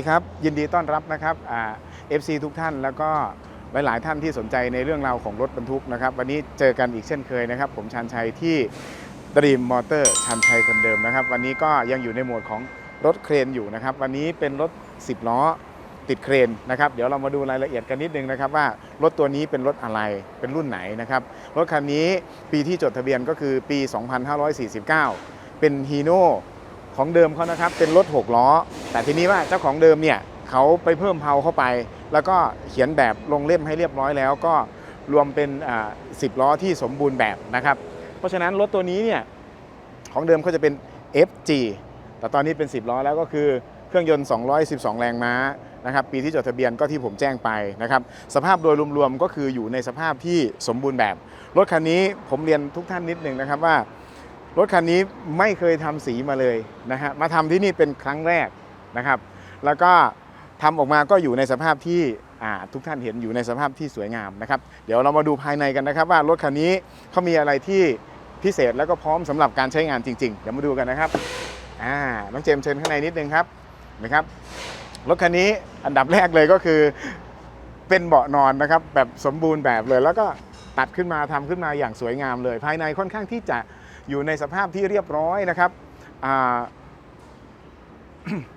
ดีครับ ยินดีต้อนรับนะครับเอฟซีทุกท่านแล้วก็หลาย ๆ ท่านที่สนใจในเรื่องราวของรถบรรทุกนะครับ วันนี้เจอกันอีกเช่นเคยนะครับ ผมชันชัยที่ดรีมมอเตอร์ชันชัยคนเดิมนะครับ วันนี้ก็ยังอยู่ในโหมดของรถเครนอยู่นะครับ วันนี้เป็นรถ 10 ล้อติดเครนนะครับ เดี๋ยวเรามาดูรายละเอียดกันนิดนึงนะครับว่ารถตัวนี้เป็นรถอะไรเป็นรุ่นไหนนะครับรถคันนี้ปีที่จดทะเบียนก็คือปี 2549 เป็นฮีโน่ ของเดิมเขานะครับเป็นรถ6ล้อ แต่ทีนี้ว่าเจ้าของเดิมเนี่ยเขาไปเพิ่มเพาเข้าไป แล้วก็เขียนแบบลงเล่มให้เรียบร้อยแล้วก็รวมเป็นอ่า10ล้อที่สมบูรณ์แบบนะครับ เพราะฉะนั้นรถตัวนี้เนี่ยของเดิมเขาจะเป็น FG แต่ตอนนี้เป็น 10 ล้อแล้วก็คือเครื่องยนต์ 212 แรงม้านะครับปีที่จดทะเบียนก็ที่ผมแจ้งไปนะครับสภาพโดยรวมๆก็คืออยู่ในสภาพที่สมบูรณ์แบบ รถคันนี้ผมเรียนทุกท่านนิดหนึ่งนะครับว่า รถคันนี้ไม่เคยทำสีมาเลยนะฮะมาทำที่นี่เป็นครั้งแรกนะครับ แล้วก็ทำออกมาก็อยู่ในสภาพที่ทุกท่านเห็นอยู่ในสภาพที่สวยงามนะครับ เดี๋ยวเรามาดูภายในกันนะครับ ว่ารถคันนี้เขามีอะไรที่พิเศษแล้วก็พร้อมสำหรับการใช้งานจริง ๆ เดี๋ยวมาดูกันนะครับอ่าน้องเจมส์เชิญข้างในนิดนึงครับนะครับรถคันนี้อันดับแรกเลยก็คือเป็นเบาะนอนนะครับแบบสมบูรณ์แบบเลย แล้วก็ตัดขึ้นมาทำขึ้นมาอย่างสวยงามเลย ภายในค่อนข้างที่จะ อยู่ในสภาพที่เรียบร้อยนะครับ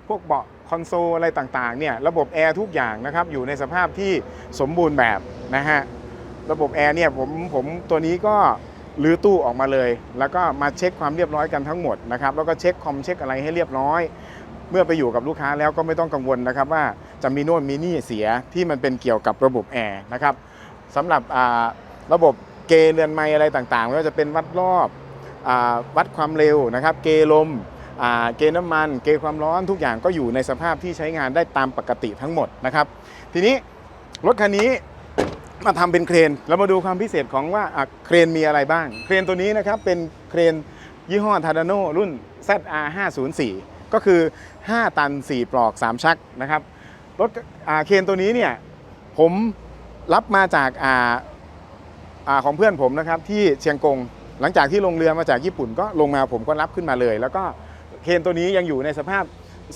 พวกเบาะคอนโซลอะไรต่างๆเนี่ยระบบแอร์ทุกอย่างนะครับอยู่ในสภาพที่สมบูรณ์แบบนะฮะระบบแอร์เนี่ยผมผมตัวนี้ก็รื้อตู้ออกมาเลย แล้วก็มาเช็คความเรียบร้อยกันทั้งหมดนะครับแล้วก็เช็คคอมเช็คอะไรให้เรียบร้อย เมื่อไปอยู่กับลูกค้าแล้วก็ไม่ต้องกังวลนะครับว่าจะมีโน่นมีนี่เสียที่มันเป็นเกี่ยวกับระบบแอร์นะครับสำหรับระบบเกเรือนไม้อะไรต่างๆไม่ว่าจะเป็นวัดรอบ วัดความเร็วนะครับเกลมเกน้ำมัน เกความร้อนทุกอย่างก็อยู่ในสภาพที่ใช้งานได้ตามปกติทั้งหมดนะครับทีนี้รถคันนี้มาทำเป็นเครนเรามาดูความพิเศษของว่าเครนมีอะไรบ้าง เครนตัวนี้นะครับเป็นเครนยี่ห้อทา d าโนรุ่น ZR 504 ก็คือ 5 ตัน 4 ปลอก 3 ชักนะครับรถเครนตัวนี้เนี่ยผมรับมาจากอาอาของเพื่อนผมนะครับที่เชียงกง หลังจากที่ลงเรือมาจากญี่ปุ่นก็ลงมาผมก็รับขึ้นมาเลย แล้วก็เคนตัวนี้ยังอยู่ในสภาพ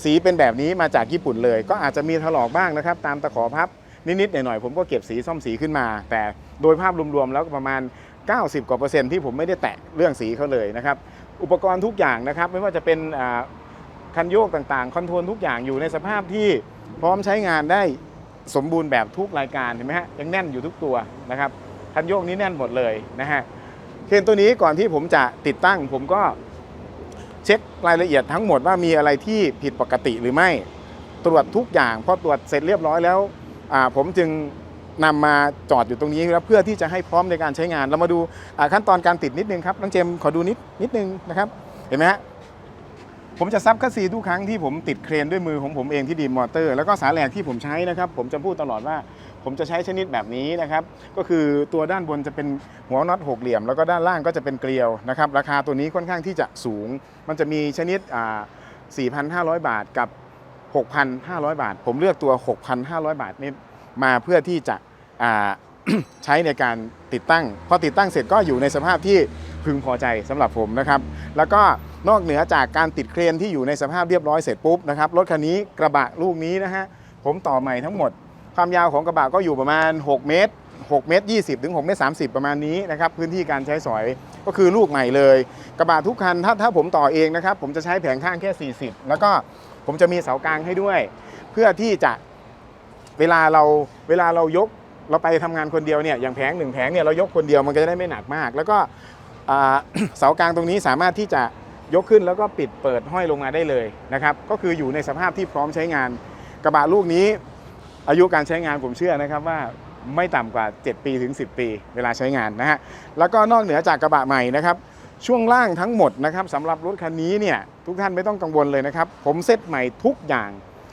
สีเป็นแบบนี้มาจากญี่ปุ่นเลย ก็อาจจะมีถลอกบ้างนะครับ ตามตะขอพับนิดๆหน่อยๆผมก็เก็บสีซ่อมสีขึ้นมา แต่โดยภาพรวมๆแล้วประมาณ 90 กว่าเปอร์เซ็นต์ที่ผมไม่ได้แตะเรื่องสีเขาเลยนะครับอุปกรณ์ทุกอย่างนะครับ ไม่ว่าจะเป็นคันโยกต่างๆ คอนโทรลทุกอย่างอยู่ในสภาพที่พร้อมใช้งานได้สมบูรณ์แบบทุกรายการเห็นไหมฮะยังแน่นอยู่ทุกตัวนะครับคันโยกนี้แน่นหมดเลยนะฮะ เครนตัวนี้ก่อนที่ผมจะติดตั้ง ผมก็เช็ครายละเอียดทั้งหมดว่ามีอะไรที่ผิดปกติหรือไม่ ตรวจทุกอย่างพอตรวจเสร็จเรียบร้อยแล้วผมจึงนำมาจอดอยู่ตรงนี้แล้วเพื่อที่จะให้พร้อมในการใช้งาน เรามาดูขั้นตอนการติดนิดนึงครับน้องเจมส์ขอดูนิดนิดนึงนะครับ เห็นไหมฮะผมจะซับคัสซีทุกครั้งที่ผมติดเครนด้วยมือของผมเองที่ดีมมอเตอร์ แล้วก็สาแหลกที่ผมใช้นะครับ ผมจะพูดตลอดว่า ผมจะใช้ชนิดแบบนี้นะครับ ก็คือตัวด้านบนจะเป็นหัวน็อตหกเหลี่ยม แล้วก็ด้านล่างก็จะเป็นเกลียวนะครับ ราคาตัวนี้ค่อนข้างที่จะสูง มันจะมีชนิดอ่า4,500 บาทกับ 6,500 บาท ผมเลือกตัว 6,500 บาทนี่มาเพื่อที่จะใช้ในการติดตั้ง พอติดตั้งเสร็จก็อยู่ในสภาพที่พึงพอใจสำหรับผมนะครับ แล้วก็นอกเหนือจากการติดเครนที่อยู่ในสภาพเรียบร้อยเสร็จปุ๊บนะครับรถคันนี้กระบะลูกนี้นะฮะผมต่อใหม่ทั้งหมด ความยาวของกระบะก็อยู่ประมาณ 6 เมตร 6 เมตร 20 ถึง 6 เมตร 30 ประมาณนี้นะครับ พื้นที่การใช้สอยก็คือลูกใหม่เลย กระบะทุกคันถ้าถ้าผมต่อเองนะครับ ผมจะใช้แผงข้างแค่ 40 แล้วก็ผมจะมีเสากลางให้ด้วย เพื่อที่จะเวลาเราเวลาเรายกเราไปทำงานคนเดียวเนี่ยอย่างแผงหนึ่งแผงเนี่ยเรายกคนเดียวมันก็จะได้ไม่หนักมาก แล้วก็เสากลางตรงนี้สามารถที่จะยกขึ้นแล้วก็ปิดเปิดห้อยลงมาได้เลยนะครับ ก็คืออยู่ในสภาพที่พร้อมใช้งาน กระบะลูกนี้ อายุการใช้งานผมเชื่อนะครับว่าไม่ต่ำกว่า 7 ปีถึง 10 ปี เวลาใช้งานนะฮะแล้วก็นอกเหนือจากกระบะใหม่นะครับช่วงล่างทั้งหมดนะครับสำหรับรถคันนี้เนี่ยทุกท่านไม่ต้องกังวลเลยนะครับ ผมเซตใหม่ทุกอย่าง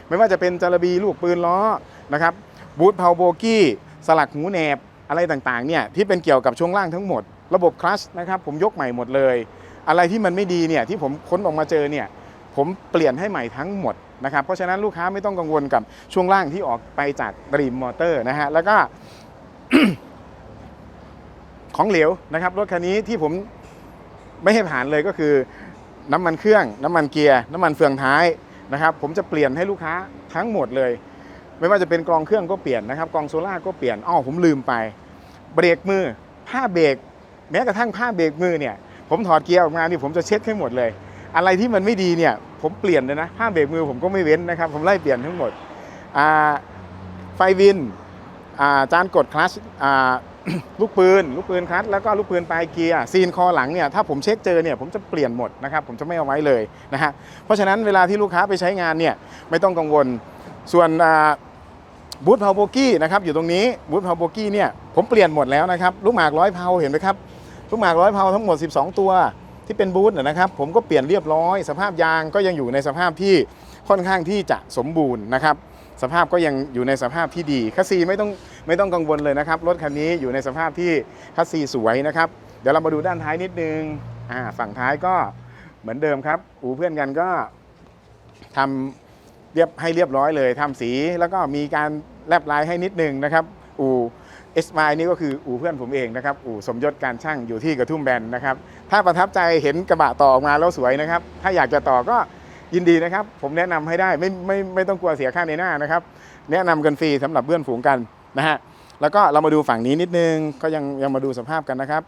ไม่ว่าจะเป็นจารบีลูกปืนล้อนะครับบูทเพาโบกี้ สลักหูแหนบอะไรต่างๆเนี่ยที่เป็นเกี่ยวกับช่วงล่างทั้งหมด ระบบคลัชนะครับผมยกใหม่หมดเลย อะไรที่มันไม่ดีเนี่ยที่ผมค้นออกมาเจอเนี่ยผมเปลี่ยนให้ใหม่ทั้งหมด นะครับเพราะฉะนั้นลูกค้าไม่ต้องกังวลกับช่วงล่างที่ออกไปจากรีมมอเตอร์นะฮะแล้วก็ของเหลวนะครับรถคันนี้ที่ผมไม่ให้ผ่านเลยก็คือ น้ำมันเครื่อง น้ำมันเกียร์ น้ำมันเฟืองท้ายนะครับ ผมจะเปลี่ยนให้ลูกค้าทั้งหมดเลย ไม่ว่าจะเป็นกรองเครื่องก็เปลี่ยนนะครับกรองโซล่าก็เปลี่ยนอ้อผมลืมไป เบรกมือ ผ้าเบรกแม้กระทั่งผ้าเบรกมือเนี่ย ผมถอดเกียร์ออกมานี่ผมจะเช็ดให้หมดเลย อะไรที่มันไม่ดีเนี่ยผมเปลี่ยนเลยนะผ้ามเบรกมือผมก็ไม่เว้นนะครับ ผมไล่เปลี่ยนทั้งหมดไฟวินาจานกดคลัชลูกปืน ลูกปืนคลัชแล้วก็ลูกปืนปลายเกียร์ซีนคอหลังเนี่ยถ้าผมเช็คเจอเนี่ยผมจะเปลี่ยนหมดนะครับผมจะไม่เอาไว้เลยนะฮะเพราะฉะนั้นเวลาที่ลูกค้าไปใช้งานเนี่ยไม่ต้องกังวลส่วนบูธพาวโบกี้นะครับอยู่ตรงนี้บูธพาวโบกี้เนี่ยผมเปลี่ยนหมดแล้วนะครับลูกหมากร้อยเพาเห็นไหมครับลูกหมากร้อยเพาทั้งหมด 12 ตัว ที่เป็นบูธนะครับ ผมก็เปลี่ยนเรียบร้อย สภาพยางก็ยังอยู่ในสภาพที่ค่อนข้างที่จะสมบูรณ์นะครับสภาพก็ยังอยู่ในสภาพที่ดีคัสซีไม่ต้องไม่ต้องกังวลเลยนะครับรถคันนี้อยู่ในสภาพที่คัสซีสวยนะครับเดี๋ยวเรามาดูด้านท้ายนิดนึงอ่าฝั่งท้ายก็เหมือนเดิมครับอูเพื่อนกันก็ทำเรียบให้เรียบร้อยเลยทำสีแล้วก็มีการแลบลายให้นิดนึงนะครับ อู เอสไมนี่ก็คืออู่เพื่อนผมเองนะครับอู่สมยศการช่างอยู่ที่กระทุ่มแบนนะครับ ถ้าประทับใจเห็นกระบะต่อออกมาแล้วสวยนะครับ ถ้าอยากจะต่อก็ยินดีนะครับ ผมแนะนำให้ได้ไม่ไม่ไม่ต้องกลัวเสียค่าในหน้านะครับ แนะนำกันฟรีสำหรับเพื่อนฝูงกันนะฮะแล้วก็เรามาดูฝั่งนี้นิดนึงก็ยังยังมาดูสภาพกันนะครับ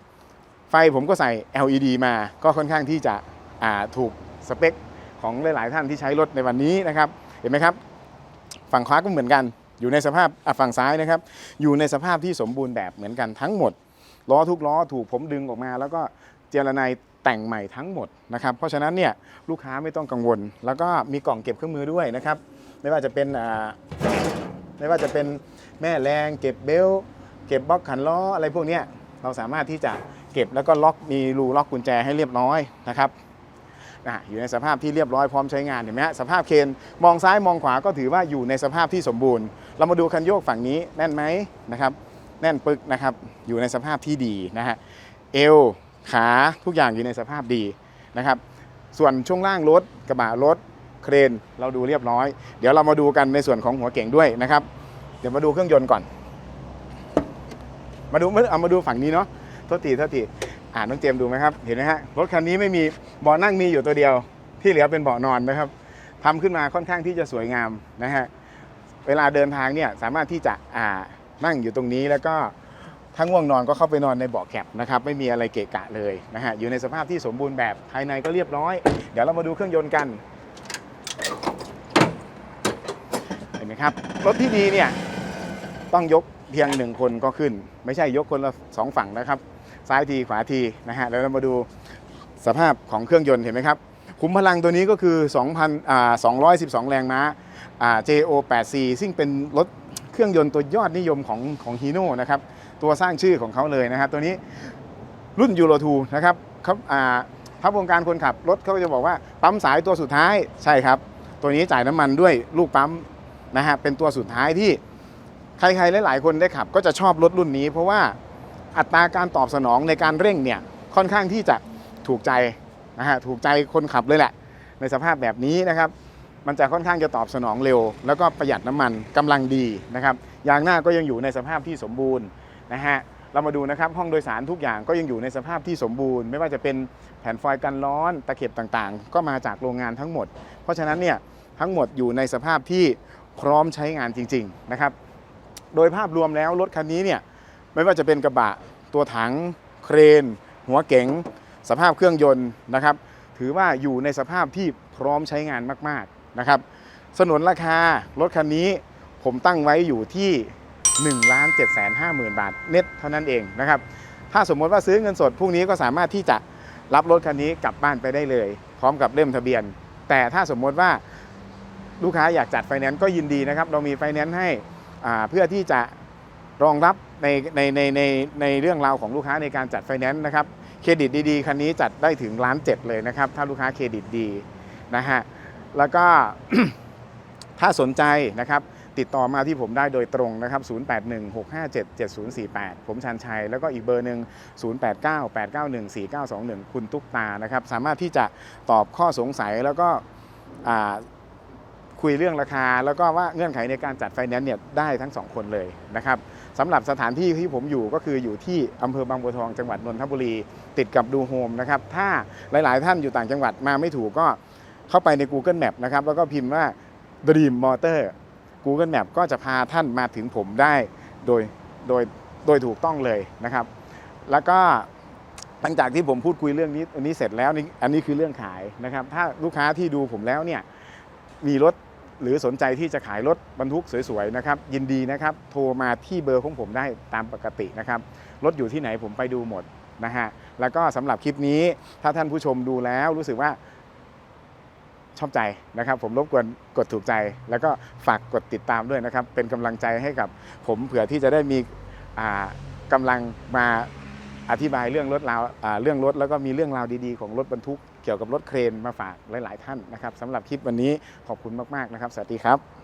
ไฟผมก็ใส่ LED มาก็ค่อนข้างที่จะอ่าถูกสเปคของหลาย ๆ ท่านที่ใช้รถในวันนี้นะครับ เห็นไหมครับ ฝั่งขวาก็เหมือนกัน อยู่ในสภาพฝั่งซ้ายนะครับ อยู่ในสภาพที่สมบูรณ์แบบเหมือนกันทั้งหมด ล้อทุกล้อถูกผมดึงออกมา แล้วก็เจรไนแต่งใหม่ทั้งหมดนะครับ เพราะฉะนั้นเนี่ยลูกค้าไม่ต้องกังวล แล้วก็มีกล่องเก็บเครื่องมือด้วยนะครับ ไม่ว่าจะเป็นไม่ว่าจะเป็นแม่แรงเก็บเบลต์เก็บบล็อกขันล้ออะไรพวกนี้เราสามารถที่จะเก็บแล้วก็ล็อกมีรูล็อกกุญแจให้เรียบร้อยนะครับ อะอยู่ในสภาพที่เรียบร้อยพร้อมใช้งานเห็นไหมฮะสภาพเคนมองซ้ายมองขวาก็ถือว่าอยู่ในสภาพที่สมบูรณ์ เรามาดูคันโยกฝั่งนี้แน่นไหมนะครับแน่นปึกนะครับอยู่ในสภาพที่ดีนะฮะเอวขาทุกอย่างอยู่ในสภาพดีนะครับส่วนช่วงล่างรถกระบะรถเครนเราดูเรียบร้อย เดี๋ยวเรามาดูกันในส่วนของหัวเก่งด้วยนะครับ เดี๋ยวมาดูเครื่องยนต์ก่อน มาดูเอามาดูฝั่งนี้เนาะโทษทีโทษที อ่านน้องเจมดูไหมครับ เห็นไหมฮะ รถคันนี้ไม่มีเบาะนั่งมีอยู่ตัวเดียว ที่เหลือเป็นเบาะนอนนะครับทำขึ้นมาค่อนข้างที่จะสวยงามนะฮะ เวลาเดินทางเนี่ยสามารถที่จะอ่านั่งอยู่ตรงนี้แล้วก็ถ้าง่วงนอนก็เข้าไปนอนในเบาะแคปนะครับไม่มีอะไรเกะกะเลยนะฮะอยู่ในสภาพที่สมบูรณ์แบบภายในก็เรียบร้อย เดี๋ยวเรามาดูเครื่องยนต์กันเห็นไหมครับรถที่ดีเนี่ยต้องยกเพียงหนึ่งคนก็ขึ้น ไม่ใช่ยกคนละสองฝั่งนะครับ ซ้ายทีขวาทีนะฮะแล้วเรามาดูสภาพของเครื่องยนต์เห็นไหมครับขุมพลังตัวนี้ก็คือ2,000อ่า212 แรงม้าอ่า JO8C ซึ่งเป็นรถเครื่องยนต์ตัวยอดนิยมของของฮีโน่นะครับตัวสร้างชื่อของเขาเลยนะครับ ตัวนี้รุ่นยูโร2นะครับเขาอ่าถ้าวงการคนขับรถเขาจะบอกว่าปั๊มสายตัวสุดท้ายใช่ครับ ตัวนี้จ่ายน้ำมันด้วยลูกปั๊มนะฮะเป็นตัวสุดท้ายที่ใครๆหลายๆคนได้ขับ ก็จะชอบรถรุ่นนี้ เพราะว่า อัตราการตอบสนองในการเร่งเนี่ยค่อนข้างที่จะถูกใจนะฮะถูกใจคนขับเลยแหละ ในสภาพแบบนี้นะครับมันจะค่อนข้างจะตอบสนองเร็ว แล้วก็ประหยัดน้ำมันกำลังดีนะครับยางหน้าก็ยังอยู่ในสภาพที่สมบูรณ์นะฮะเรามาดูนะครับห้องโดยสารทุกอย่างก็ยังอยู่ในสภาพที่สมบูรณ์ ไม่ว่าจะเป็นแผ่นฟอยล์กันร้อนตะเข็บต่างๆ ก็มาจากโรงงานทั้งหมด เพราะฉะนั้นเนี่ยทั้งหมดอยู่ในสภาพที่พร้อมใช้งานจริง ๆนะครับ โดยภาพรวมแล้วรถคันนี้เนี่ย ไม่ว่าจะเป็นกระบะตัวถังเครน หัวเก๋งสภาพเครื่องยนต์นะครับ ถือว่าอยู่ในสภาพที่พร้อมใช้งานมากๆนะครับสนนราคารถคันนี้ผมตั้งไว้อยู่ที่1ล้าน7 5 0 0 0 0 บาทเน็ตเท่านั้นเองนะครับ ถ้าสมมติว่าซื้อเงินสดพรุ่งนี้ก็สามารถที่จะรับรถคันนี้กลับบ้านไปได้เลย พร้อมกับเล่มทะเบียน แต่ถ้าสมมติว่าลูกค้าอยากจัดไฟแนนซ์ก็ยินดีนะครับ เรามีไฟแนนซ์ให้เพื่อที่จะรองรับ ในในในในในเรื่องราวของลูกค้าในการจัดไฟแนนซ์นะครับเครดิตดีๆคันนี้จัดได้ถึงล้านเจ็ดเลยนะครับ ถ้าลูกค้าเครดิตดีนะฮะแล้วก็ถ้าสนใจนะครับ ติดต่อมาที่ผมได้โดยตรงนะครับ 0816577048 ผมชันชัย แล้วก็อีกเบอร์หนึ่ง0898914921 คุณตุ๊กตานะครับ สามารถที่จะตอบข้อสงสัยแล้วก็คุยเรื่องราคา แล้วก็ว่าเงื่อนไขในการจัดไฟแนนซ์เนี่ยได้ทั้งสองคนเลยนะครับ สำหรับสถานที่ที่ผมอยู่ก็คืออยู่ที่อำเภอบางบัวทองจังหวัดนนทบุรี ติดกับดูโฮมนะครับถ้าหลาย ๆ ท่านอยู่ต่างจังหวัดมาไม่ถูกก็เข้าไปใน Google Map นะครับแล้วก็พิมพ์ว่า Dream Motor Google Map ก็จะพาท่านมาถึงผมได้โดยโดยโดยถูกต้องเลยนะครับ แล้วก็หลังจากที่ผมพูดคุยเรื่องนี้อันนี้เสร็จแล้วนี่อันนี้คือเรื่องขายนะครับ ถ้าลูกค้าที่ดูผมแล้วเนี่ยมีรถ หรือสนใจที่จะขายรถบรรทุกสวยๆนะครับยินดีนะครับโทรมาที่เบอร์ของผมได้ตามปกตินะครับรถอยู่ที่ไหนผมไปดูหมดนะฮะแล้วก็สำหรับคลิปนี้ถ้าท่านผู้ชมดูแล้วรู้สึกว่าชอบใจนะครับ ผมรบกวนกดถูกใจ แล้วก็ฝากกดติดตามด้วยนะครับ เป็นกำลังใจให้กับผมเผื่อที่จะได้มีอ่ากำลังมาอธิบายเรื่องรถราวเรื่องรถแล้วก็มีเรื่องราวดีๆของรถบรรทุก เกี่ยวกับรถเครนมาฝากหลาย ๆ ท่านนะครับสำหรับคลิปวันนี้ขอบคุณมาก ๆ นะครับ สวัสดีครับ